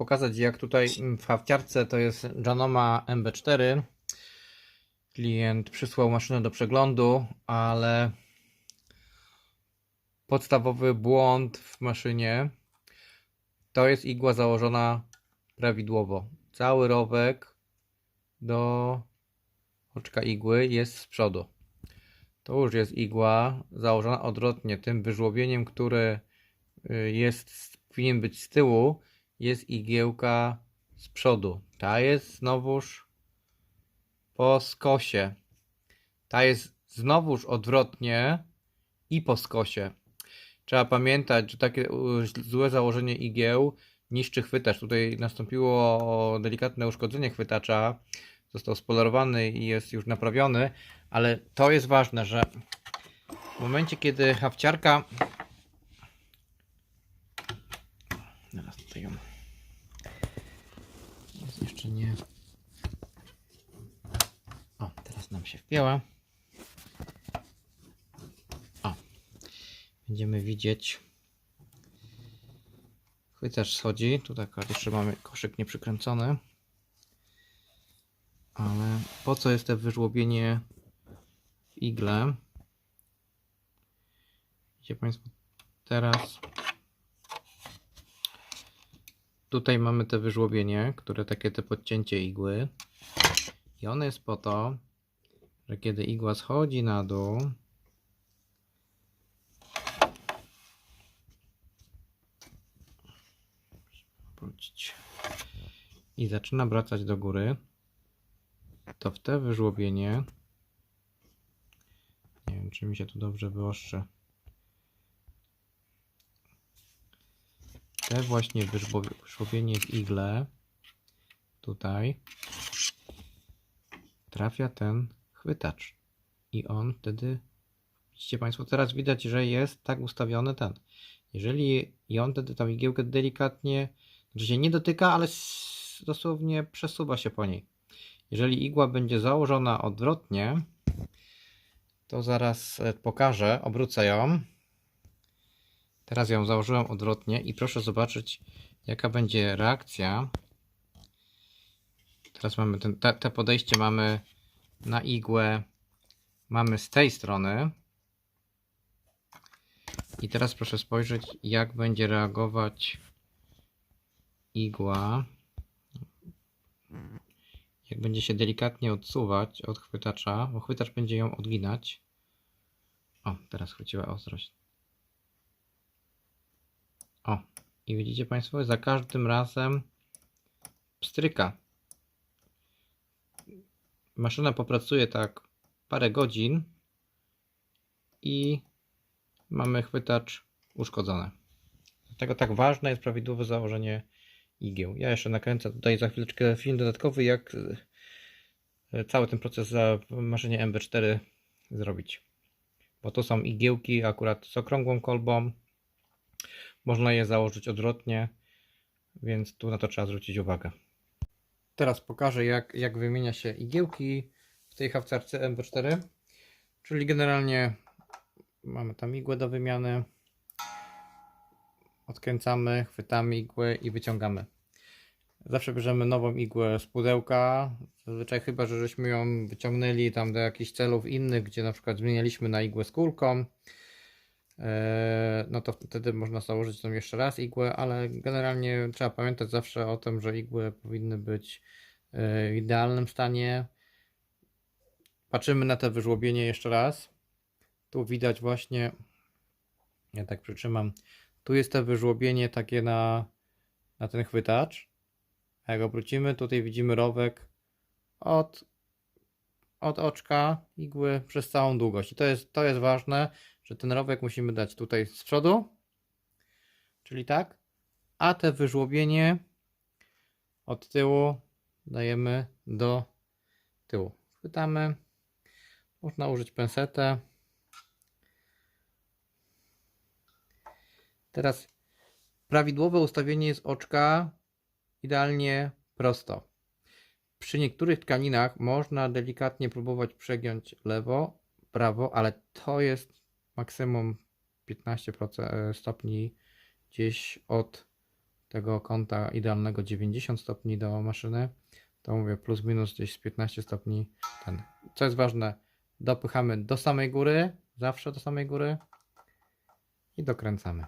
pokazać jak tutaj w hafciarce to jest Janoma MB4. Klient przysłał maszynę do przeglądu, ale podstawowy błąd w maszynie to jest igła założona prawidłowo. Cały rowek do oczka igły jest z przodu. To już jest igła założona odwrotnie. Tym wyżłobieniem, które y, jest, powinien być z tyłu, jest igiełka z przodu. Ta jest znowuż po skosie. Ta jest znowuż odwrotnie i po skosie. Trzeba pamiętać, że takie złe założenie igieł niszczy chwytacz. Tutaj nastąpiło delikatne uszkodzenie chwytacza. Został spolerowany i jest już naprawiony, ale to jest ważne, że w momencie, kiedy hawciarka. Teraz tutaj ją. Jeszcze nie. O, teraz nam się wpięła. O, będziemy widzieć. Chwytacz schodzi. Tu tak jeszcze mamy koszyk nieprzykręcony. Ale po co jest to wyżłobienie w igle? Widzicie Państwo, teraz tutaj mamy te wyżłobienie, które takie te podcięcie igły. I one jest po to, że kiedy igła schodzi na dół, i zaczyna wracać do góry, to w te wyżłobienie nie wiem czy mi się tu dobrze wyostrzy te właśnie wyżłobienie w igle. Tutaj. Trafia ten chwytacz. I on wtedy widzicie Państwo teraz widać, że jest tak ustawiony ten. Jeżeli i on wtedy tą igiełkę delikatnie że się nie dotyka, ale dosłownie przesuwa się po niej. Jeżeli igła będzie założona odwrotnie, to zaraz e, pokażę, obrócę ją. Teraz ją założyłem odwrotnie i proszę zobaczyć, jaka będzie reakcja. Teraz mamy ten, te, te podejście mamy na igłę, mamy z tej strony. I teraz proszę spojrzeć, jak będzie reagować igła jak będzie się delikatnie odsuwać od chwytacza, bo chwytacz będzie ją odginać. O, teraz chwyciła ostrość. O, i widzicie Państwo, za każdym razem pstryka. Maszyna popracuje tak parę godzin i mamy chwytacz uszkodzony. Dlatego tak ważne jest prawidłowe założenie igieł. Ja jeszcze nakręcę tutaj za chwileczkę film dodatkowy, jak e, cały ten proces za maszynie MB4 zrobić. Bo to są igiełki akurat z okrągłą kolbą. Można je założyć odwrotnie, więc tu na to trzeba zwrócić uwagę. Teraz pokażę jak, jak wymienia się igiełki w tej hawcarce MB4. Czyli generalnie mamy tam igłę do wymiany odkręcamy, chwytamy igłę i wyciągamy. Zawsze bierzemy nową igłę z pudełka, zazwyczaj chyba, że żeśmy ją wyciągnęli tam do jakichś celów innych, gdzie na przykład zmienialiśmy na igłę z kulką, no to wtedy można założyć tą jeszcze raz igłę, ale generalnie trzeba pamiętać zawsze o tym, że igły powinny być e, w idealnym stanie. Patrzymy na te wyżłobienie jeszcze raz. Tu widać właśnie, ja tak przytrzymam, tu jest to wyżłobienie takie na, na ten chwytacz. Jak obrócimy, tutaj widzimy rowek od, od oczka igły przez całą długość. I to jest, to jest ważne, że ten rowek musimy dać tutaj z przodu, czyli tak, a te wyżłobienie od tyłu dajemy do tyłu. Chwytamy, można użyć pensetę. Teraz prawidłowe ustawienie jest oczka idealnie prosto. Przy niektórych tkaninach można delikatnie próbować przegiąć lewo, prawo, ale to jest maksimum 15% stopni gdzieś od tego kąta idealnego 90 stopni do maszyny, to mówię plus minus gdzieś z 15 stopni ten. Co jest ważne, dopychamy do samej góry, zawsze do samej góry i dokręcamy.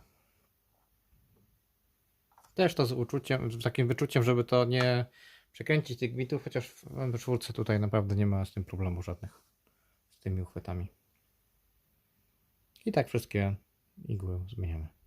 Też to z uczuciem, z takim wyczuciem, żeby to nie przekręcić tych gwintów, chociaż w M4 tutaj naprawdę nie ma z tym problemu żadnych, z tymi uchwytami. I tak wszystkie igły zmieniamy.